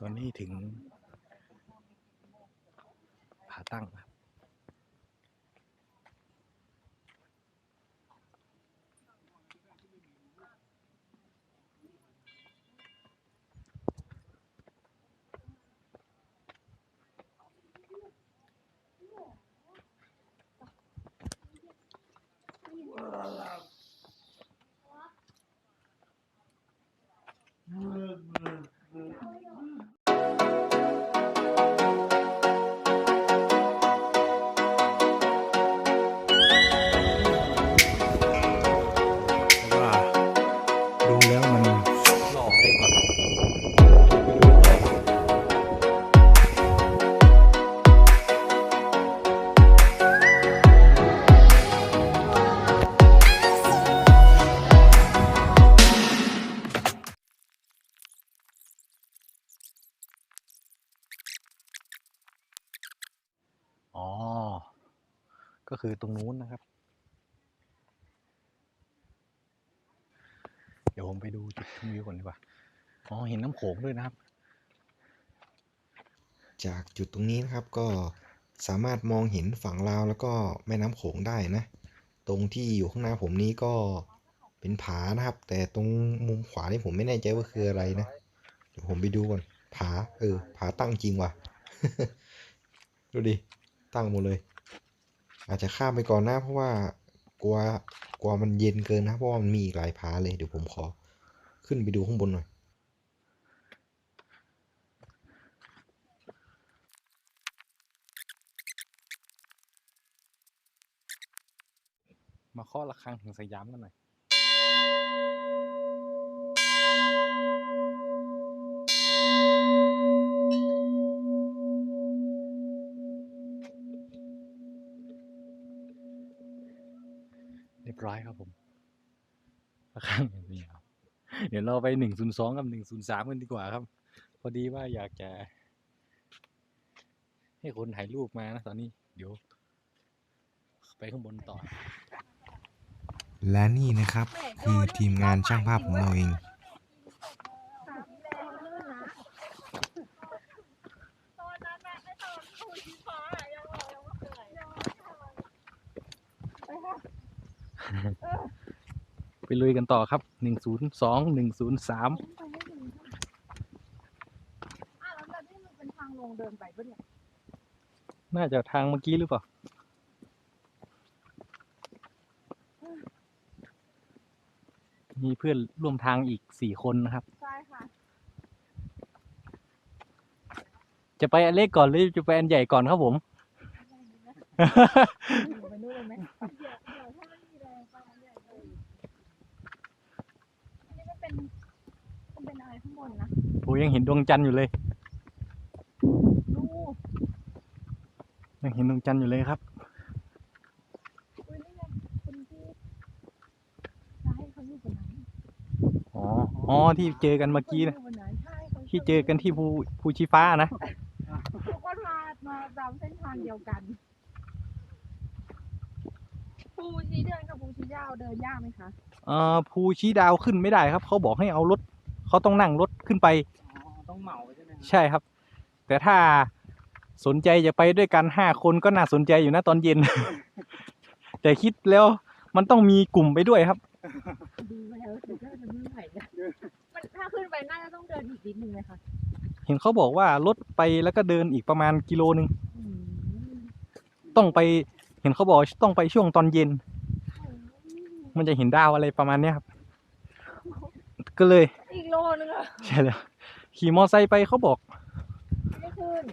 ตอนนี้ถึงผาตั้งครับแต่ คือตรงนู้นนะครับ เดี๋ยวผมไปดูจุดชมวิวก่อนดีกว่า อ๋อเห็นน้ำโขงด้วยนะครับ จากจุดตรงนี้นะครับก็สามารถมองเห็นฝั่งลาวแล้วก็แม่น้ำโขงได้นะ ตรงที่อยู่ข้างหน้าผมนี้ก็เป็นผานะครับ แต่ตรงมุมขวานี่ผมไม่แน่ใจว่าคืออะไรนะ เดี๋ยวผมไปดูก่อนผาเออผาตั้งจริงว่ะ ดูดิ ตั้งหมดเลย อาจจะข้ามไปก่อนนะเพราะว่ากลัวกลัวมันเย็นเกินนะเพราะว่ามันมีอีกหลายพาเลยเดี๋ยวผมขอ ขึ้นไปดูข้างบนหน่อยมาเคาะระฆังถึงสยามกันหน่อย บร้อยครับผมระฆังอย่างเดียเดี๋ยวเราไปหนึ่งศูนย์สองกับหนึ่งศูนย์สามกันดีกว่าครับ พอดีว่าอยากจะ ให้คนถ่ายรูปมานะตอนนี้ เดี๋ยว ไปข้างบนต่อ และนี่นะครับ คือทีมงานช่างภาพของเราเอง ตอนนั้นน่ะไอ้ตอนคุยฟ้าอะยังบอกยังไม่เคยไปค่ะ ไปลุยกันต่อครับหนึ่งศูนย์สองหนึ่งศูนย์สามไปไม่ถึงอะแล้วแบบนี้มันเป็นทางลงเดินไปปะเนี่ยน่าจะทางเมื่อกี้หรือเปล่า มีเพื่อนร่วมทางอีกสี่คนนะครับ ใช่ค่ะ จะไปอันเล็กก่อนหรือจะไปอันใหญ่ก่อนครับผม ไปนู่นเลยไหมเดี๋ยวเดี๋ยวถ้าไม่มีแรงไปอันใหญ่เลยอันนี้มันเป็นมันเป็นอะไรข้างบนนะ โอ้ ยังเห็นดวงจันทร์อยู่เลยดูยังเห็นดวงจันทร์อยู่เลยครับอุ้ยนี่ไงคนที่ซ้ายเขาอยู่บนนั้นอ๋ออ๋อที่เจอกันเมื่อกี้นะขายู่บนนั้นใช่ขาที่เจอกันที่ภูภูชีฟ้านะทุกคนมามาตามเส้นทางเดียวกันภูชี้เดินกับภูชี้ยาวเดินยากไหมคะเอ่อภูชีดาวขึ้นไม่ได้ครับ เขาบอกให้เอารถเขาต้องนั่งรถขึ้นไป ต้องเหมาใช่ไหมครับใช่ครับ แต่ถ้าสนใจจะไปด้วยกันห้าคนก็น่าสนใจอยู่นะตอนเย็น แต่คิดแล้วมันต้องมีกลุ่มไปด้วยครับ ดูแล้วแต่ก็จะไม่ไหวนะมันถ้าขึ้นไปน่าจะต้องเดินอีกนิดนึงไหมคะเห็นเขาบอกว่ารถไปแล้วก็เดินอีกประมาณกิโลนึงอืมต้องไป เห็นเขาบอกว่าต้องไปช่วงตอนเย็น มันจะเห็นดาวอะไรประมาณเนี้ยครับ ก็เลยอีกโลนึงอะ ใช่แล้ว ขี่มอไซค์ไปเขาบอก ไม่ขึ้น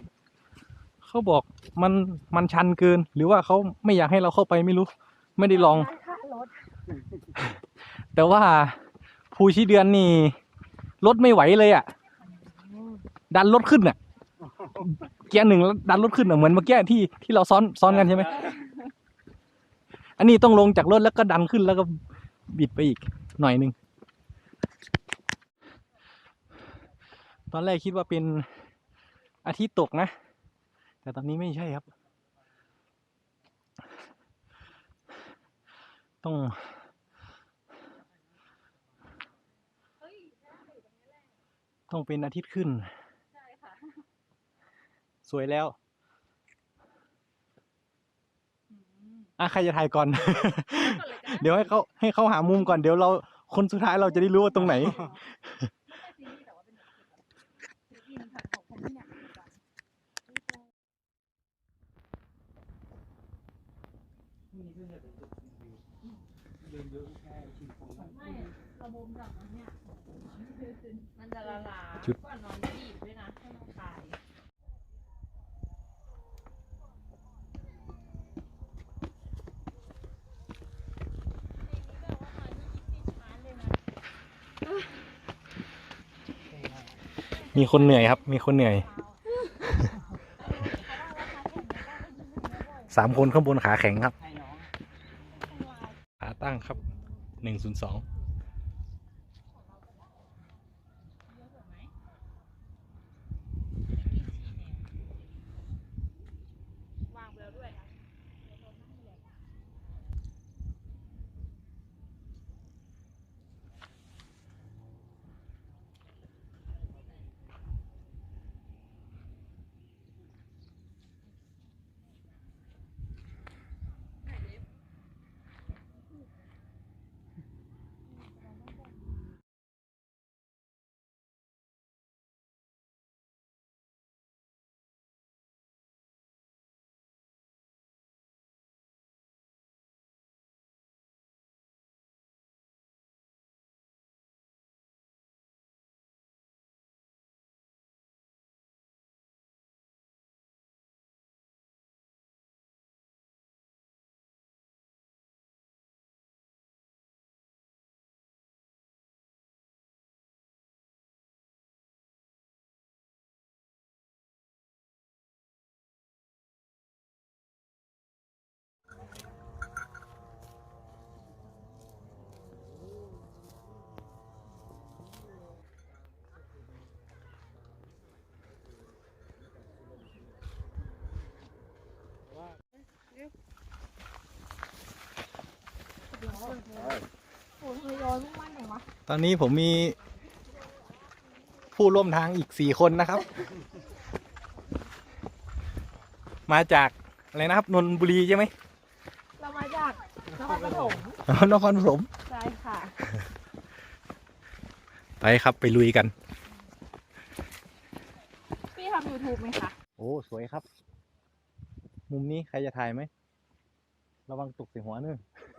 เขาบอกมันมันชันเกิน หรือว่าเขาไม่อยากให้เราเข้าไปไม่รู้ ไม่ได้ลอง ค่ารถแต่ว่าภูชีเดือนนี่รถไม่ไหวเลยอะ ดันรถขึ้นอะ เกียร์หนึ่งแล้วดันรถขึ้นอะเหมือนเมื่อกี้ที่ที่เราซ้อนซ้อนกันใช่ไหมอันนี้ต้องลงจากรถแล้วก็ดันขึ้นแล้วก็บิดไปอีกหน่อยหนึ่ง อนแรกคิดว่าเป็นอาทิตย์ตกนะ แต่ตอนนี้ไม่ใช่ครับ ต้อง ต้องเป็นอาทิตย์ขึ้นใช่ค่ะสวยแล้วอืมอะใครจะถ่ายก่อนก่อนเลยก็ได้เดี๋ยวให้เขาให้เขาหามุมก่อนเดี๋ยวเราคนสุดท้ายเราจะได้รู้ว่าตรงไหน ไม่ใช่ซีรีส์แต่ว่าเป็นแบบซีรีส์ผัดของของพี่เนี่ยเหมือนกัน ไม่ระบบแบบนั้นเนี่ย มันจะละลายชุด ก่อนนอนบีบด้วยนะให้มันคลายมีคนเหนื่อยครับ มีคนเหนื่อย สามคนข้างบนขาแข็งครับ ขาตั้งครับหนึ่งศูนย์สอง โอ้ยย้อนมุ่งมั่นหน่อยวะตอนนี้ผมมี ผู้ร่วมทางอีกสี่คนนะครับ มาจากอะไรนะครับนนทบุรีใช่ไหมเรามาจากนครปฐมอ๋อนครปฐมใช่ค่ะ ไปครับไปลุยกัน พี่ทำ YouTube ไหมคะโอ้สวยครับ มุมนี้ใครจะถ่ายไหมระวังตกใส่หัวเนอะ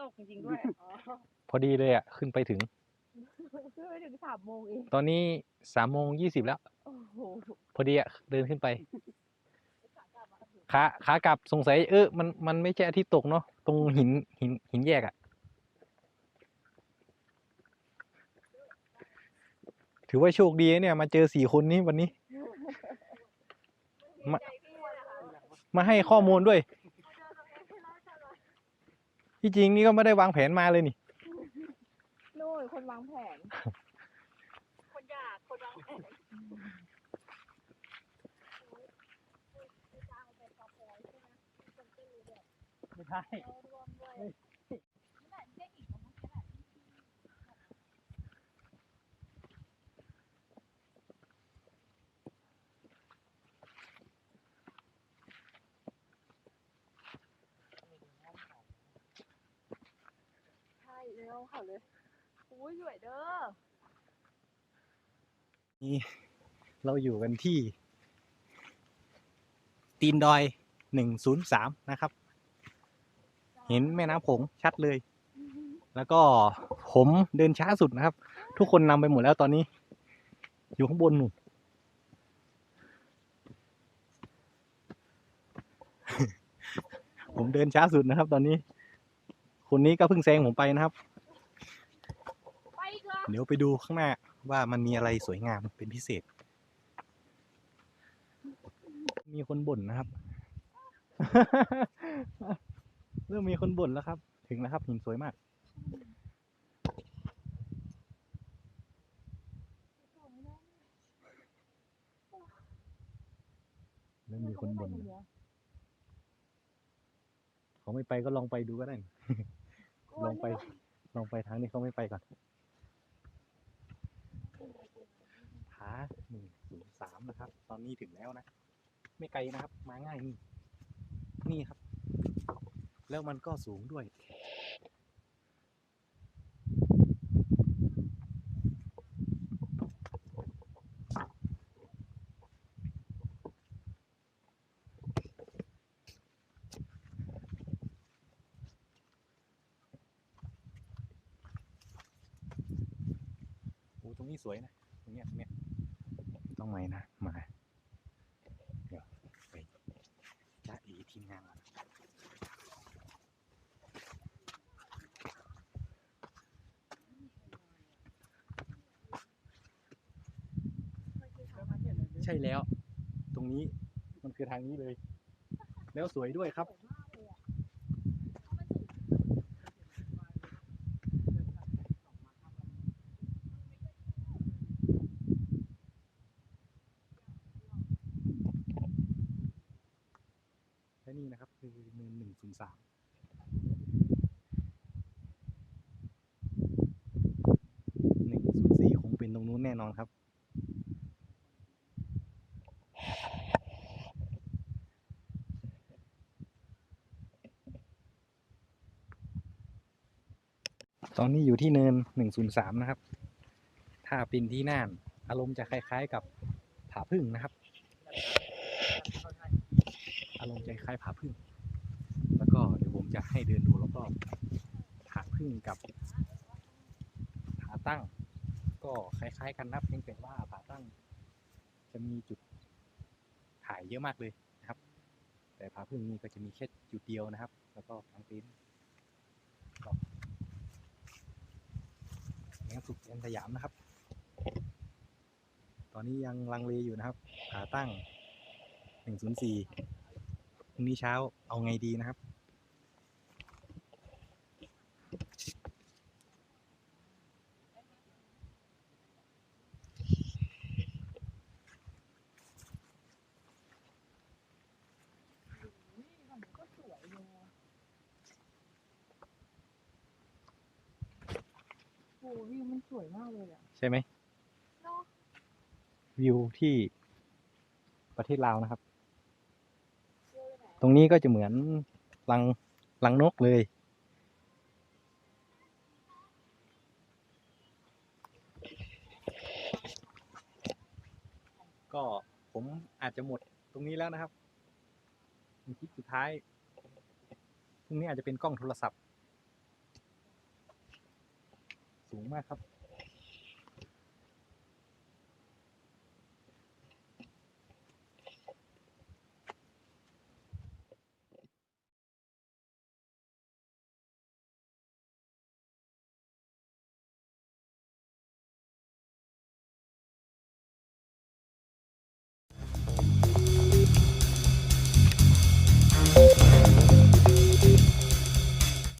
ตกจริงๆด้วย อ๋อพอดีเลยอะ ขึ้นไปถึงขึ้นไปถึงสามโมงเอง ตอนนี้สามโมงยี่สิบแล้ว โอ้โหพอดีอะ เดินขึ้นไป ขาขากลับสงสัย เออ มันมันไม่ใช่อาทิตย์ตกเนาะตรงหินหินหินแยกอะ ถือว่าโชคดีนะเนี่ย มาเจอสี่คนนี้วันนี้ มา มาให้ข้อมูลด้วย ที่จริงนี่ก็ไม่ได้วางแผนมาเลยนี่นู่นคนวางแผน คนอยากคนวางแผนไม่ใช่ ใช่ เร็วเขาเลยโอ้ยสวยเด้อเราอยู่กันที่ ตีนดอยหนึ่งศูนย์สามนะครับ เห็นแม่น้ำโขงชัดเลย แล้วก็ผมเดินช้าสุดนะครับ ทุกคนนำไปหมดแล้วตอนนี้ อยู่ข้างบนหนูนผมเดินช้าสุดนะครับ ตอนนี้ คนนี้ก็เพิ่งแซงผมไปนะครับ เดี๋ยวไปดูข้างหน้าว่ามันมีอะไรสวยงามเป็นพิเศษ มีคนบ่นนะครับ เริ่มมีคนบ่นแล้วครับ ถึงแล้วครับหินสวยมากเริ่มมีคนบ่นแล้วเขาไม่ไปก็ลองไปดูก็ได้ ลองไป ลองไปทางนี้เขาไม่ไปก่อนาหนึ่งศูนย์สามนะครับ ตอนนี้ถึงแล้วนะ ไม่ไกลนะครับ มาง่ายนี่ นี่ครับ แล้วมันก็สูงด้วย โอ้ตรงนี้สวยนะ ตรงเนี้ยตรงเนี้ย ต้องไหมนะมาเดี๋ยวไปจ้าเอทีมงานก่อนใช่แล้ว ตรงนี้มันคือทางนี้เลย แล้วสวยด้วยครับ และนี่นะครับ คือเนินหนึ่ง ศูนย์สามหนึ่งศูนย์สี่คงเป็นตรงนู้นแน่นอนครับ ตอนนี้อยู่ที่เนินหนึ่งศูนย์สามนะครับ ถ้าเป็นที่น่าน อารมณ์จะคล้าย ๆกับผาพึ่งนะครับ อารมณ์จะคล้ายผาพึ่ง แล้วก็เดี๋ยวผม จะให้เดินดูแล้วก็ผาพึ่งกับผาตั้ง ก็คล้ายๆ กันนับเพียงแต่ว่าผาตั้ง จะมีจุดถ่ายเยอะมากเลยนะครับ แต่ผาพึ่งนี่ก็จะมีแค่จุดเดียวนะครับ แล้วก็กางเต็นท์ก็ยังสุดยันสยามนะครับ ตอนนี้ยังลังเลอยู่นะครับผาตั้ง 104พรุ่งนี้เช้าเอาไงดีนะครับ ก็สวยเลยโอ้ วิวมันสวยมากเลยอะใช่ไหมเนาะวิวที่ประเทศลาวนะครับ ตรงนี้ก็จะเหมือนรังรังนกเลย ก็ผมอาจจะหมดตรงนี้แล้วนะครับเป็นคลิปสุดท้ายตรงนี้อาจจะเป็นกล้องโทรศัพท์ สูงมากครับ